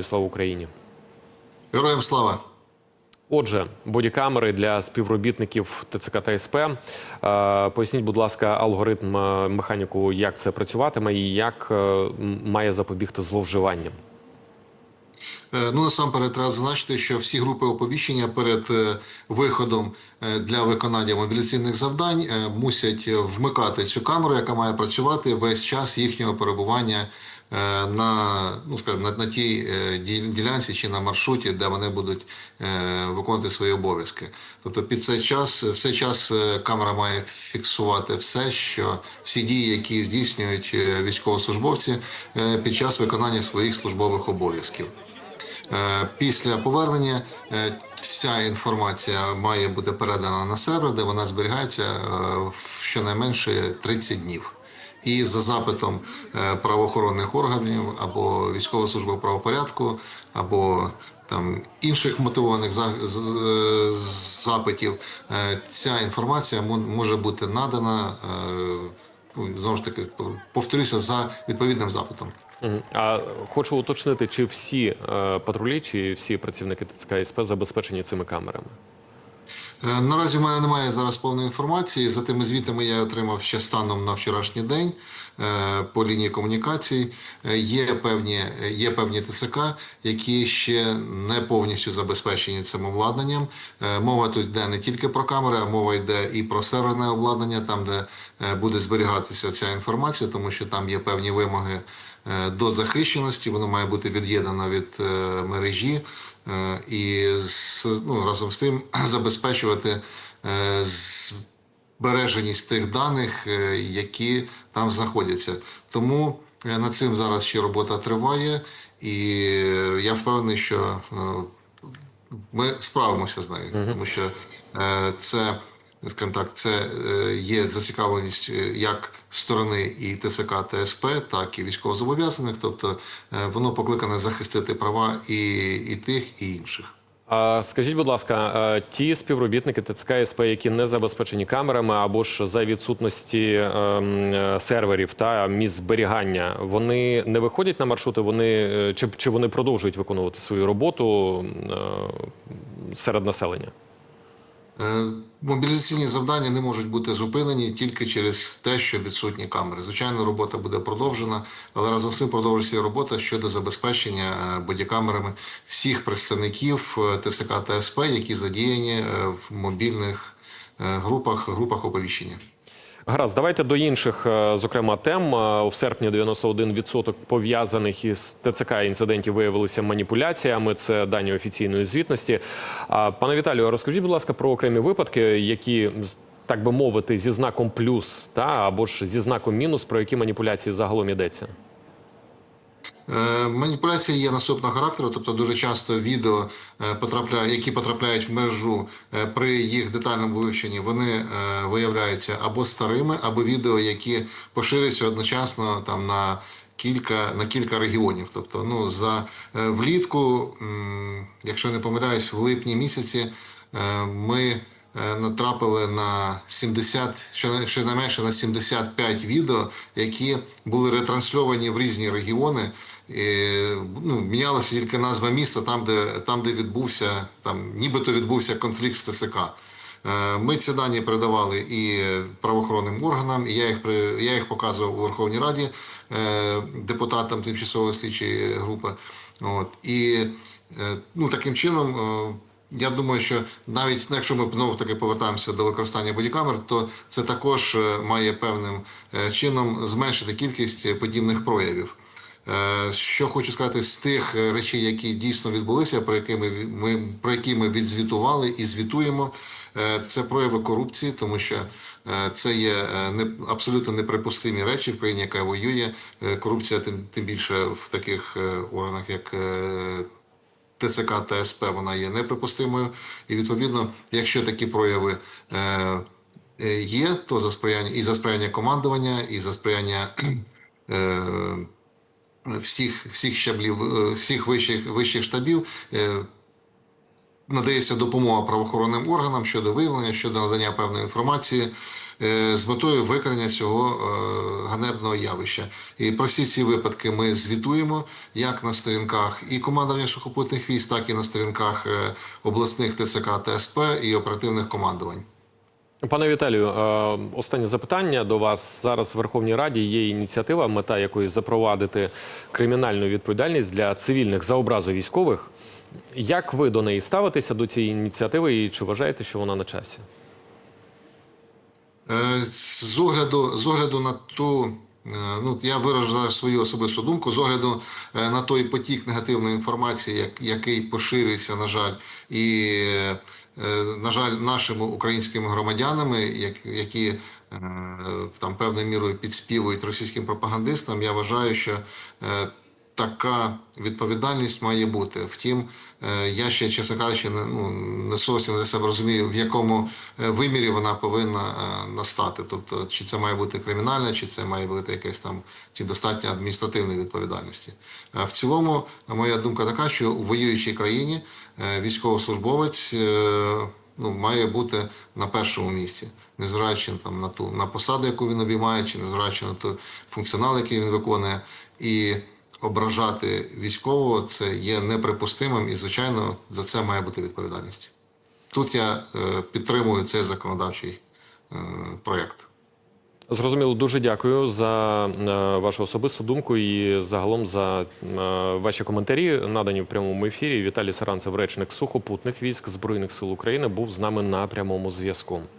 Слава Україні. Героям слава! Отже, бодікамери для співробітників ТЦК та СП. Е, Поясніть, будь ласка, алгоритм е, механіку, як це працюватиме і як е, має запобігти зловживанням. Ну насамперед треба зазначити, що всі групи оповіщення перед виходом для виконання мобіляційних завдань мусять вмикати цю камеру, яка має працювати весь час їхнього перебування на ну скажімо, на, на тій е, ділянці чи на маршруті, де вони будуть е, виконувати свої обов'язки. Тобто під цей час, в цей час е, камера має фіксувати все, що всі дії, які здійснюють е, військовослужбовці е, під час виконання своїх службових обов'язків. Е, Після повернення е, вся інформація має бути передана на сервер, де вона зберігається е, в щонайменше 30 днів. І за запитом е, правоохоронних органів або військової служби правопорядку, або там інших мотивованих запитів, е, ця інформація мо- може бути надана е, ну, знову ж таки повторюся за відповідним запитом. А хочу уточнити, чи всі патрулі, чи всі працівники ТЦК СП забезпечені цими камерами? Е, Наразі в мене немає зараз повної інформації. За тими звітами я отримав ще станом на вчорашній день е, по лінії комунікацій. Е, Є певні, є певні ТСК, які ще не повністю забезпечені цим обладнанням. Мова тут йде не тільки про камери, а мова йде і про серверне обладнання, там де буде зберігатися ця інформація, тому що там є певні вимоги до захищеності. Воно має бути від'єднано від мережі. Е, і з, ну, разом з тим забезпечувати е, збереженість тих даних, е, які там знаходяться. Тому над цим зараз ще робота триває, і я впевнений, що ми справимося з нею, тому що це. Скажімо так, це е, є зацікавленість е, як сторони і ТСК, ТСП, так і військовозобов'язаних. Тобто е, воно покликане захистити права і, і тих, і інших. А скажіть, будь ласка, ті співробітники ТЦК СП, які не забезпечені камерами або ж за відсутності ем, серверів та місць зберігання, вони не виходять на маршрути, вони чи, чи вони продовжують виконувати свою роботу серед населення? Е, Мобілізаційні завдання не можуть бути зупинені тільки через те, що відсутні камери. Звичайно, робота буде продовжена, але разом з цим продовжується робота щодо забезпечення е, бодікамерами всіх представників е, ТСК та СП, які задіяні в мобільних групах, групах оповіщення. Гаразд, давайте до інших, е, зокрема, тем. у В серпні 91% пов'язаних із ТЦК інцидентів виявилися маніпуляціями. Це дані офіційної звітності. Пане Віталію, розкажіть, будь ласка, про окремі випадки, які так би мовити, зі знаком плюс та або ж зі знаком мінус, про які маніпуляції загалом йдеться. Е, Маніпуляції є наступного характеру, тобто дуже часто відео е, які потрапляють в мережу е, при їх детальному вивченні, вони виявляються або старими, або відео, які поширюються одночасно там на кілька на кілька регіонів. Тобто, ну за влітку, якщо не помиляюсь, в липні місяці ми натрапили на 70, що- щонайменше на 75 відео, які були ретрансльовані в різні регіони. Ну, мінялася тільки назва міста, там, де, там, де відбувся, там, нібито відбувся конфлікт з ТСК. Е, Ми ці дані передавали і правоохоронним органам, і я їх я їх показував у Верховній Раді е, депутатам тимчасової слідчої групи. От і е, ну таким чином. Я думаю, що навіть ну, якщо ми знову таки повертаємося до використання бодікамер, то це також має певним чином зменшити кількість подібних проявів. Е, Що хочу сказати з тих е, речей, які дійсно відбулися, про які ми, ми про які ми відзвітували і звітуємо, е, це прояви корупції, тому що це є не абсолютно неприпустимі речі в країні, яка воює. Корупція тим тим більше в таких органах, як ТЦК та СП, вона є неприпустимою. І відповідно, якщо такі прояви є, то за сприяння і за сприяння командування, і за сприяння всіх, всіх щаблів, е, всіх вищих, вищих штабів. е, надається допомога правоохоронним органам щодо виявлення, щодо надання певної інформації е, з метою викорення цього ганебного явища. І про всі ці випадки ми звітуємо як на сторінках і командування сухопутних військ, так і на сторінках обласних ТЦК та СП і оперативних командувань. Пане Віталію, е, останнє запитання до вас. Зараз в Верховній Раді є ініціатива, мета якої запровадити кримінальну відповідальність для цивільних за образу військових. Як ви до неї ставитеся до цієї ініціативи і чи вважаєте, що вона на часі? Е, З огляду, з огляду на ту, е, ну я виражу свою особисту думку, з огляду на той потік негативної інформації, який поширюється, на жаль, і, на жаль, нашими українськими громадянами, які е, там певною мірою підспівують російським пропагандистам, я вважаю, що е, така відповідальність має бути. Втім, е, я ще, чесно кажучи, не, ну, не зовсім для себе розумію, в якому е, вимірі вона повинна е, настати. Тобто, чи це має бути кримінальна, чи це має бути якесь там чи достатньо адміністративної відповідальності. В цілому, моя думка така, що у воюючій країні військовослужбовець ну, має бути на першому місці, незважаючи там на ту на посаду, яку він обіймає, чи незважаючи на ту функціонал, який він виконує, і ображати військового це є неприпустимим, і звичайно за це має бути відповідальність. Тут я е, підтримую цей законодавчий е, проєкт. Зрозуміло, дуже дякую за е, вашу особисту думку і загалом за ваші коментарі, надані в прямому ефірі. Віталій Саранцев, речник сухопутних військ Збройних сил України, був з нами на прямому зв'язку.